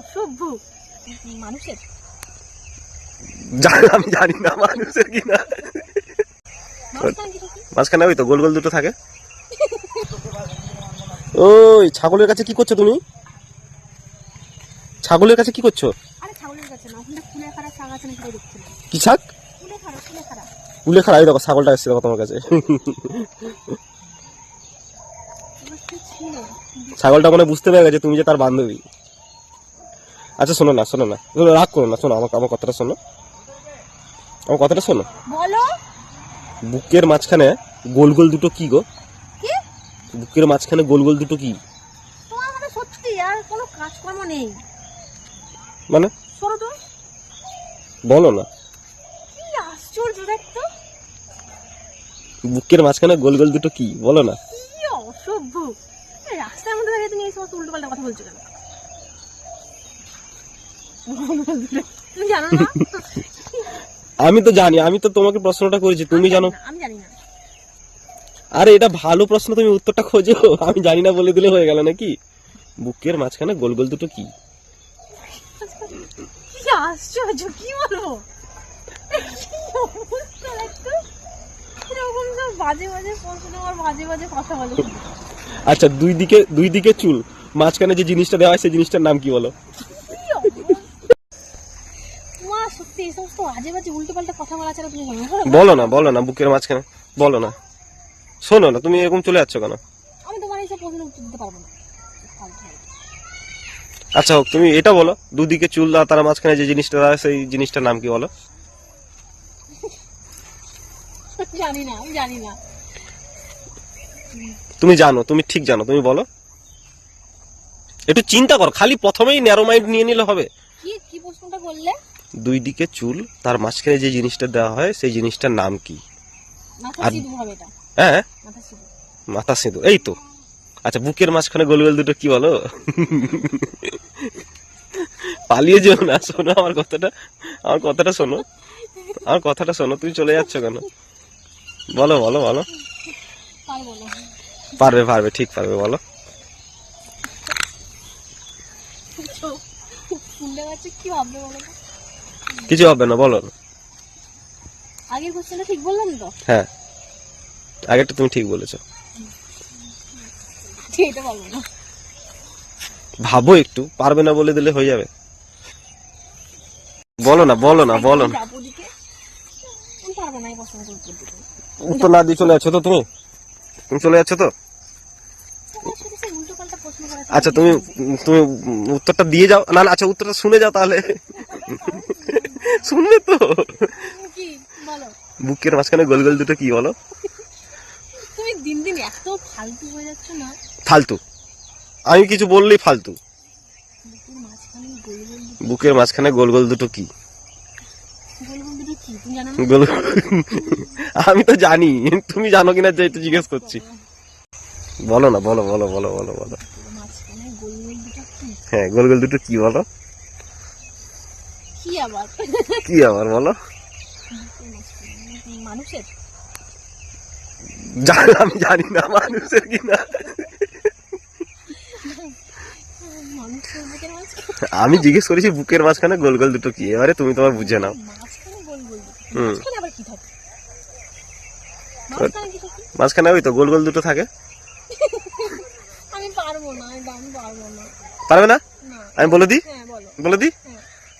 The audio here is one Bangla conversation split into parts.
অসভ্য। মানুষের। আমি জানি না মানুষের কি না। মাঝখানে ওই তো গোল গোল দুটো থাকে। ওই ছাগলের কাছে কি করছ তুমি? ছাগলের কাছে কি করছ? কি শাক? উলে খারাপ দেখো ছাগলটা এসছে দেখো তোমার কাছে। ছাগলটা মনে বুঝতে পেরে গেছে তুমি যে তার বান্ধবী। আচ্ছা শোনো না শোনো না। রাগ করো না শোনো আমার আমার কথাটা শোনো। আমার কথাটা শোনো। বলো। বুকের মাঝখানে গোল গোল দুটো কি গো? কি? বুকের মাঝখানে গোল গোল দুটো কি? সত্যি আর কোনো কাজকর্ম নেই। মানে? সরো তো। বলো না। কি আশ্চর্য দেখতো বুকের মাঝখানে গোল গোল দুটো কি? বলো না। কি অসভ্য। রাস্তার মধ্যে দাঁড়িয়ে তুমি এই সমস্ত উল্টো পাল্টা কথা বলছো কেন? তুমি জানো না? আমি তো জানি আমি তো তোমাকে প্রশ্নটা করেছি তুমি জানো আমি জানি না। আরে এটা ভালো প্রশ্ন তুমি উত্তরটা খোঁজো। আমি জানি না বলে দিলে হয়ে গেল নাকি? বুকের মাঝখানে গোল গোল দুটো কি? কি আশ্চর্য কি বলব কি অবস্থা দেখতো? এরকম সব বাজে বাজে প্রশ্ন আর বাজে বাজে কথা বলে। আচ্ছা দুই দিকে দুই দিকে চুল মাঝখানে যে জিনিসটা দেওয়া হয় সেই জিনিসটার নাম কি বলো কি অবস্থা তোমার সত্যি এই সমস্ত আজে বাজে উল্টো পাল্টা কথা বলা ছাড়া তুমি বলো না বলো না বুকের মাঝখানে বলো না। শোনো না তুমি এরকম চলে যাচ্ছ কেন? আমি তোমার এইসব প্রশ্নের উত্তর দিতে পারব না। ফালতু ফালতু। আচ্ছা হোক তুমি এটা বলো দুদিকে চুল দেওয়া তার মাঝখানে যে জিনিসটা হয় সেই জিনিসটার নাম কি বলো? জানি না আমি জানি না। তুমি জানো তুমি ঠিক জানো তুমি বলো। একটু চিন্তা করো খালি প্রথমেই ন্যারো মাইন্ড নিয়ে নিলে হবে। কি কি প্রশ্নটা বললে? দুই দিকে চুল তার মাঝখানে যে জিনিসটা দেওয়া হয় সেই জিনিসটার নাম কি? মাথা আর- হ্যাঁ? মাথা সিঁদুর এই তো। আচ্ছা বুকের মাঝখানে গোল গোল দুটো কি বলো? পালিয়ে যেও না শোনো আমার কথাটা আমার কথাটা শোনো। আমার কথাটা শোনো তুমি চলে যাচ্ছ কেন? বলো বলো বলো। পারবে পারবে ঠিক পারবে বলো। কি ভাববে বলো? কিছু হবে না বলো আগের কোশ্চেনটা ঠিক বললাম তো? হ্যাঁ। আগেরটা তুমি ঠিক বলেছ। এটা না। ভাবো একটু পারবে না বলে দিলে হয়ে যাবে। বলো না বলো না বলো না। উত্তর না দিয়ে চলে যাচ্ছ তো তুমি? তুমি চলে যাচ্ছ তো? আচ্ছা তুমি তুমি উত্তরটা দিয়ে যাও। না না আচ্ছা উত্তরটা শুনে যাও তাহলে। শুনবে তো। বুকের মাঝখানে গোল গোল দুটো কি বলো? তুমি দিন দিন এত ফালতু হয়ে যাচ্ছ না? ফালতু। আমি কিছু বললেই ফালতু। বুকের মাঝখানে গোল গোল দুটো- কি? গোল আমি তো জানি। তুমি জানো কিনা যে একটু জিজ্ঞেস করছি। বলো না বলো বলো বলো বলো বলো। হ্যাঁ গোল গোল দুটো কি বলো? কি আবার? কি আবার বলো? মানুষের? জানি আমি জানি না মানুষের কি না। আমি জিজ্ঞেস করেছি বুকের মাঝখানে গোল গোল দুটো কি? এবারে তুমি তোমার বুঝে নাও। মাঝখানে ওই তো গোল গোল দুটো থাকে। পারব না আমি বলে দিই? হ্যাঁ বলে দিই?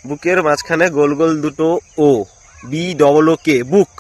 বুকের মাঝখানে গোল গোল দুটো ও বি ডবল ও কে বুক